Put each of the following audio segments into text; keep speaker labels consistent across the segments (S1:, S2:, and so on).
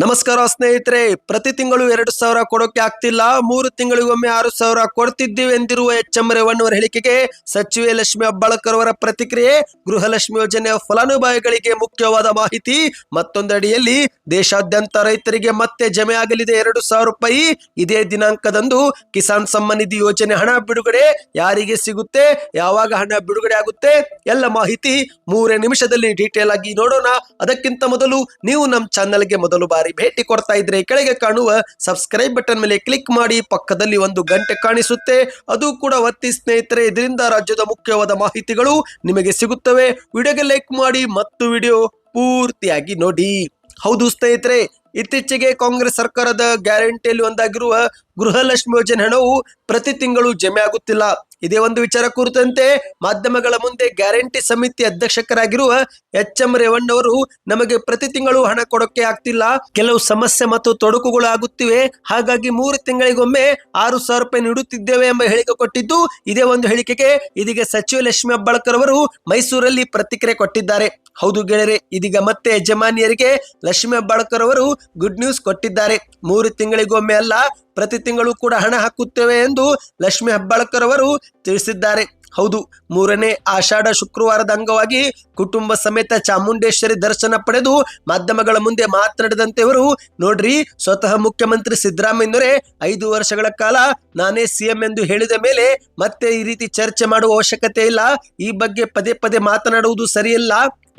S1: ನಮಸ್ಕಾರ ಸ್ನೇಹಿತರೆ, ಪ್ರತಿ ತಿಂಗಳು ಎರಡು ಸಾವಿರ ಕೊಡೋಕೆ ಆಗ್ತಿಲ್ಲ. ಮೂರು ತಿಂಗಳಿಗೊಮ್ಮೆ ಆರು ಸಾವಿರ ಕೊಡ್ತಿದ್ದೀವಿ ಎಂದಿರುವ ಎಚ್ ಎಂ ರೇವಣ್ಣವರ ಹೇಳಿಕೆಗೆ ಸಚಿವೆ ಲಕ್ಷ್ಮಿ ಅಬ್ಬಾಳ್ಕರ್ ಅವರ ಪ್ರತಿಕ್ರಿಯೆ, ಗೃಹಲಕ್ಷ್ಮಿ ಯೋಜನೆಯ ಫಲಾನುಭವಿಗಳಿಗೆ ಮುಖ್ಯವಾದ ಮಾಹಿತಿ. ಮತ್ತೊಂದಡಿಯಲ್ಲಿ, ದೇಶಾದ್ಯಂತ ರೈತರಿಗೆ ಮತ್ತೆ ಜಮೆ ಆಗಲಿದೆ ಎರಡು ಸಾವಿರ ರೂಪಾಯಿ. ಇದೇ ದಿನಾಂಕದಂದು ಕಿಸಾನ್ ಸಮ್ಮಾನ್ ನಿಧಿ ಯೋಜನೆ ಹಣ ಬಿಡುಗಡೆ ಯಾರಿಗೆ ಸಿಗುತ್ತೆ, ಯಾವಾಗ ಹಣ ಬಿಡುಗಡೆ ಆಗುತ್ತೆ, ಎಲ್ಲ ಮಾಹಿತಿ ಮೂರೇ ನಿಮಿಷದಲ್ಲಿ ಡೀಟೇಲ್ ಆಗಿ ನೋಡೋಣ. ಅದಕ್ಕಿಂತ ಮೊದಲು ನೀವು ನಮ್ಮ ಚಾನಲ್ಗೆ ಮೊದಲು ಬಾರಿ ಭೇಟಿ ಕೊಡ್ತಾ ಇದ್ರೆ ಕೆಳಗೆ ಕಾಣುವ ಸಬ್ಸ್ಕ್ರೈಬ್ ಬಟನ್ ಮೇಲೆ ಕ್ಲಿಕ್ ಮಾಡಿ ಪಕ್ಕದಲ್ಲಿ ಒಂದು ಗಂಟೆ ಕಾಣಿಸುತ್ತೆ. ಅದು ಕೂಡ ಒತ್ತಿ ಸ್ನೇಹಿತರೆ, ಇದರಿಂದ ರಾಜ್ಯದ ಮುಖ್ಯವಾದ ಮಾಹಿತಿಗಳು ನಿಮಗೆ ಸಿಗುತ್ತವೆ. ವಿಡಿಯೋಗೆ ಲೈಕ್ ಮಾಡಿ ಮತ್ತು ವಿಡಿಯೋ ಪೂರ್ತಿಯಾಗಿ ನೋಡಿ. ಹೌದು ಸ್ನೇಹಿತರೆ, ಇತ್ತೀಚೆಗೆ ಕಾಂಗ್ರೆಸ್ ಸರ್ಕಾರದ ಗ್ಯಾರಂಟಿಯಲ್ಲಿ ಒಂದಾಗಿರುವ ಗೃಹಲಕ್ಷ್ಮಿ ಯೋಜನೆ ಹಣವು ಪ್ರತಿ ತಿಂಗಳು ಜಮೆ ಆಗುತ್ತಿಲ್ಲ. ಇದೇ ಒಂದು ವಿಚಾರ ಕುರಿತಂತೆ ಮಾಧ್ಯಮಗಳ ಮುಂದೆ ಗ್ಯಾರಂಟಿ ಸಮಿತಿ ಅಧ್ಯಕ್ಷಕರಾಗಿರುವ ಎಚ್ ಎಂ ರೇವಣ್ಣವರು ನಮಗೆ ಪ್ರತಿ ತಿಂಗಳು ಹಣ ಕೊಡೋಕೆ ಆಗ್ತಿಲ್ಲ. ಕೆಲವು ಸಮಸ್ಯೆ ಮತ್ತು ತೊಡಕುಗಳು ಆಗುತ್ತಿವೆ. ಹಾಗಾಗಿ ಮೂರು ತಿಂಗಳಿಗೊಮ್ಮೆ ಆರು ಸಾವಿರ ರೂಪಾಯಿ ನೀಡುತ್ತಿದ್ದೇವೆ ಎಂಬ ಹೇಳಿಕೆ ಕೊಟ್ಟಿದ್ದು, ಇದೇ ಒಂದು ಹೇಳಿಕೆಗೆ ಇದೀಗ ಸಚಿವ ಲಕ್ಷ್ಮಿ ಅಬ್ಬಾಳ್ಕರ್ ಅವರು ಮೈಸೂರಲ್ಲಿ ಪ್ರತಿಕ್ರಿಯೆ ಕೊಟ್ಟಿದ್ದಾರೆ. ಹೌದು ಗೆಳೆಯರೆ, ಇದೀಗ ಮತ್ತೆ ಯಜಮಾನಿಯರಿಗೆ ಲಕ್ಷ್ಮಿ ಅಬ್ಬಾಳ್ಕರ್ ಅವರು ಗುಡ್ ನ್ಯೂಸ್ ಕೊಟ್ಟಿದ್ದಾರೆ. ಮೂರು ತಿಂಗಳಿಗೊಮ್ಮೆ ಅಲ್ಲ, ಪ್ರತಿ ತಿಂಗಳು ಕೂಡ ಹಣ ಹಾಕುತ್ತೇವೆ ಎಂದು ಲಕ್ಷ್ಮಿ ಹೆಬ್ಬಾಳ್ಕರ್ ಅವರು ತಿಳಿಸಿದ್ದಾರೆ. ಹೌದು, ಮೂರನೇ ಆಷಾಢ ಶುಕ್ರವಾರದ ಅಂಗವಾಗಿ ಕುಟುಂಬ ಸಮೇತ ಚಾಮುಂಡೇಶ್ವರಿ ದರ್ಶನ ಪಡೆದು ಮಾಧ್ಯಮಗಳ ಮುಂದೆ ಮಾತನಾಡಿದಂತೆ ಅವರು ನೋಡ್ರಿ, ಸ್ವತಃ ಮುಖ್ಯಮಂತ್ರಿ ಸಿದ್ದರಾಮಯ್ಯನವರೇ ಐದು ವರ್ಷಗಳ ಕಾಲ ನಾನೇ ಸಿಎಂ ಎಂದು ಹೇಳಿದ ಮೇಲೆ ಮತ್ತೆ ಈ ರೀತಿ ಚರ್ಚೆ ಮಾಡುವ ಅವಶ್ಯಕತೆ ಇಲ್ಲ, ಈ ಬಗ್ಗೆ ಪದೇ ಪದೇ ಮಾತನಾಡುವುದು ಸರಿಯಲ್ಲ.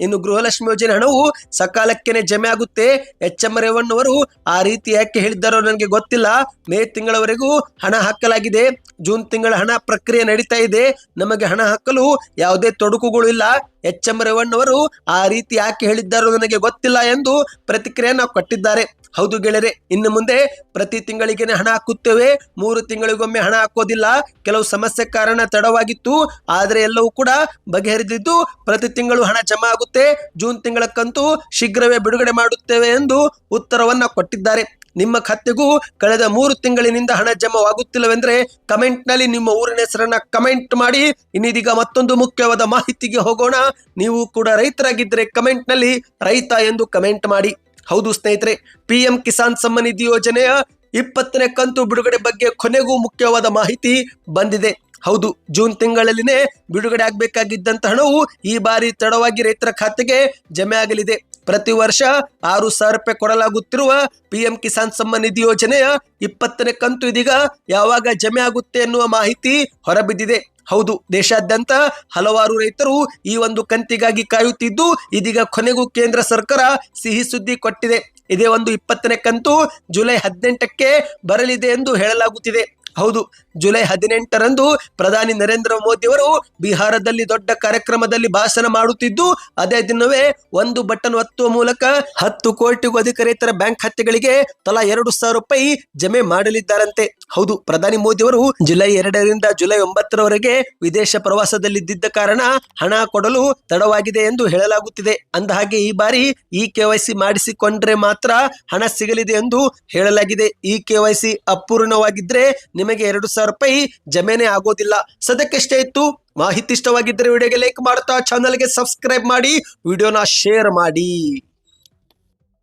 S1: ಇನ್ನು ಗೃಹಲಕ್ಷ್ಮಿ ಯೋಜನೆ ಹಣವು ಸಕಾಲಕ್ಕೆನೆ ಜಮೆ ಆಗುತ್ತೆ. ಎಚ್ ಎಂ ರೇವಣ್ಣವರು ಆ ರೀತಿ ಯಾಕೆ ಹೇಳಿದ್ದಾರೋ ನನಗೆ ಗೊತ್ತಿಲ್ಲ. ಮೇ ತಿಂಗಳವರೆಗೂ ಹಣ ಹಾಕಲಾಗಿದೆ. ಜೂನ್ ತಿಂಗಳ ಹಣ ಪ್ರಕ್ರಿಯೆ ನಡೀತಾ ಇದೆ. ನಮಗೆ ಹಣ ಹಾಕಲು ಯಾವುದೇ ತೊಡಕುಗಳು ಇಲ್ಲ. ಎಚ್ ಎಂ ರೇವಣ್ಣವರು ಆ ರೀತಿ ಯಾಕೆ ಹೇಳಿದ್ದಾರೋ ನನಗೆ ಗೊತ್ತಿಲ್ಲ ಎಂದು ಪ್ರತಿಕ್ರಿಯೆಯನ್ನು ಕೊಟ್ಟಿದ್ದಾರೆ. ಹೌದು ಗೆಳೆಯರೆ, ಇನ್ನು ಮುಂದೆ ಪ್ರತಿ ತಿಂಗಳಿಗೆನೆ ಹಣ ಹಾಕುತ್ತೇವೆ. ಮೂರು ತಿಂಗಳಿಗೊಮ್ಮೆ ಹಣ ಹಾಕೋದಿಲ್ಲ. ಕೆಲವು ಸಮಸ್ಯೆ ಕಾರಣ ತಡವಾಗಿತ್ತು. ಆದರೆ ಎಲ್ಲವೂ ಕೂಡ ಬಗೆಹರಿದಿದ್ದು ಪ್ರತಿ ತಿಂಗಳು ಹಣ ಜಮಾ ಆಗುತ್ತೆ. ಜೂನ್ ತಿಂಗಳಕ್ಕಂತೂ ಶೀಘ್ರವೇ ಬಿಡುಗಡೆ ಮಾಡುತ್ತೇವೆ ಎಂದು ಉತ್ತರವನ್ನ ಕೊಟ್ಟಿದ್ದಾರೆ. ನಿಮ್ಮ ಖಾತೆಗೂ ಕಳೆದ ಮೂರು ತಿಂಗಳಿನಿಂದ ಹಣ ಜಮಾವಾಗುತ್ತಿಲ್ಲವೆಂದ್ರೆ ಕಮೆಂಟ್ನಲ್ಲಿ ನಿಮ್ಮ ಊರಿನ ಹೆಸರನ್ನ ಕಮೆಂಟ್ ಮಾಡಿ. ಇನ್ನಿದೀಗ ಮತ್ತೊಂದು ಮುಖ್ಯವಾದ ಮಾಹಿತಿಗೆ ಹೋಗೋಣ. ನೀವು ಕೂಡ ರೈತರಾಗಿದ್ದರೆ ಕಮೆಂಟ್ನಲ್ಲಿ ರೈತ ಎಂದು ಕಮೆಂಟ್ ಮಾಡಿ. ಹೌದು ಸ್ನೇಹಿತರೆ ಪಿ ಎಂ ಕಿಸಾನ್ ಸಮ್ಮಾನ್ ನಿಧಿ ಯೋಜನೆಯ ಇಪ್ಪತ್ತನೇ ಕಂತು ಬಿಡುಗಡೆ ಬಗ್ಗೆ ಕೊನೆಗೂ ಮುಖ್ಯವಾದ ಮಾಹಿತಿ ಬಂದಿದೆ. ಹೌದು, ಜೂನ್ ತಿಂಗಳಲ್ಲಿನೇ ಬಿಡುಗಡೆ ಆಗಬೇಕಾಗಿದ್ದಂತ ಹಣವು ಈ ಬಾರಿ ತಡವಾಗಿ ರೈತರ ಖಾತೆಗೆ ಜಮೆ ಆಗಲಿದೆ. ಪ್ರತಿ ವರ್ಷ ಆರು ಸಾವಿರ ರೂಪಾಯಿ ಕೊಡಲಾಗುತ್ತಿರುವ ಪಿಎಂ ಕಿಸಾನ್ ಸಮ್ಮಾನ್ ನಿಧಿ ಯೋಜನೆಯ ಇಪ್ಪತ್ತನೇ ಕಂತು ಇದೀಗ ಯಾವಾಗ ಜಮೆ ಆಗುತ್ತೆ ಎನ್ನುವ ಮಾಹಿತಿ ಹೊರಬಿದ್ದಿದೆ. ಹೌದು, ದೇಶಾದ್ಯಂತ ಹಲವಾರು ರೈತರು ಈ ಒಂದು ಕಂತಿಗಾಗಿ ಕಾಯುತ್ತಿದ್ದು, ಇದೀಗ ಕೊನೆಗೂ ಕೇಂದ್ರ ಸರ್ಕಾರ ಸಿಹಿ ಸುದ್ದಿ ಕೊಟ್ಟಿದೆ. ಇದೇ ಒಂದು ಇಪ್ಪತ್ತನೇ ಕಂತು ಜುಲೈ ಹದಿನೆಂಟಕ್ಕೆ ಬರಲಿದೆ ಎಂದು ಹೇಳಲಾಗುತ್ತಿದೆ. ಹೌದು, ಜುಲೈ ಹದಿನೆಂಟರಂದು ಪ್ರಧಾನಿ ನರೇಂದ್ರ ಮೋದಿ ಅವರು ಬಿಹಾರದಲ್ಲಿ ದೊಡ್ಡ ಕಾರ್ಯಕ್ರಮದಲ್ಲಿ ಭಾಷಣ ಮಾಡುತ್ತಿದ್ದು, ಅದೇ ದಿನವೇ ಒಂದು ಬಟನ್ ಒತ್ತುವ ಮೂಲಕ ಹತ್ತು ಕೋಟಿಗೂ ಅಧಿಕ ರೈತರ ಬ್ಯಾಂಕ್ ಖಾತೆಗಳಿಗೆ ತಲಾ ಎರಡು ಸಾವಿರ ರೂಪಾಯಿ ಜಮೆ ಮಾಡಲಿದ್ದಾರಂತೆ. ಹೌದು, ಪ್ರಧಾನಿ ಮೋದಿ ಅವರು ಜುಲೈ ಎರಡರಿಂದ ಜುಲೈ ಒಂಬತ್ತರವರೆಗೆ ವಿದೇಶ ಪ್ರವಾಸದಲ್ಲಿದ್ದ ಕಾರಣ ಹಣ ಕೊಡಲು ತಡವಾಗಿದೆ ಎಂದು ಹೇಳಲಾಗುತ್ತಿದೆ. ಅಂದ ಹಾಗೆ ಈ ಬಾರಿ ಇ ಕೆವೈಸಿ ಮಾಡಿಸಿಕೊಂಡ್ರೆ ಮಾತ್ರ ಹಣ ಸಿಗಲಿದೆ ಎಂದು ಹೇಳಲಾಗಿದೆ. ಇ ಕೆವೈಸಿ ಅಪೂರ್ಣವಾಗಿದ್ರೆ ನಿಮಗೆ ಎರಡು ಸಾವಿರ ರೂಪಾಯಿ ಜಮೇನೆ ಆಗೋದಿಲ್ಲ. ಸದ್ಯಕ್ಕೆ ಇತ್ತು. ಮಾಹಿತಿ ಇಷ್ಟವಾಗಿದ್ದರೆ ವಿಡಿಯೋಗೆ ಲೈಕ್ ಮಾಡ್ತಾ ಚಾನಲ್ಗೆ ಸಬ್ಸ್ಕ್ರೈಬ್ ಮಾಡಿ, ವಿಡಿಯೋನ ಶೇರ್ ಮಾಡಿ.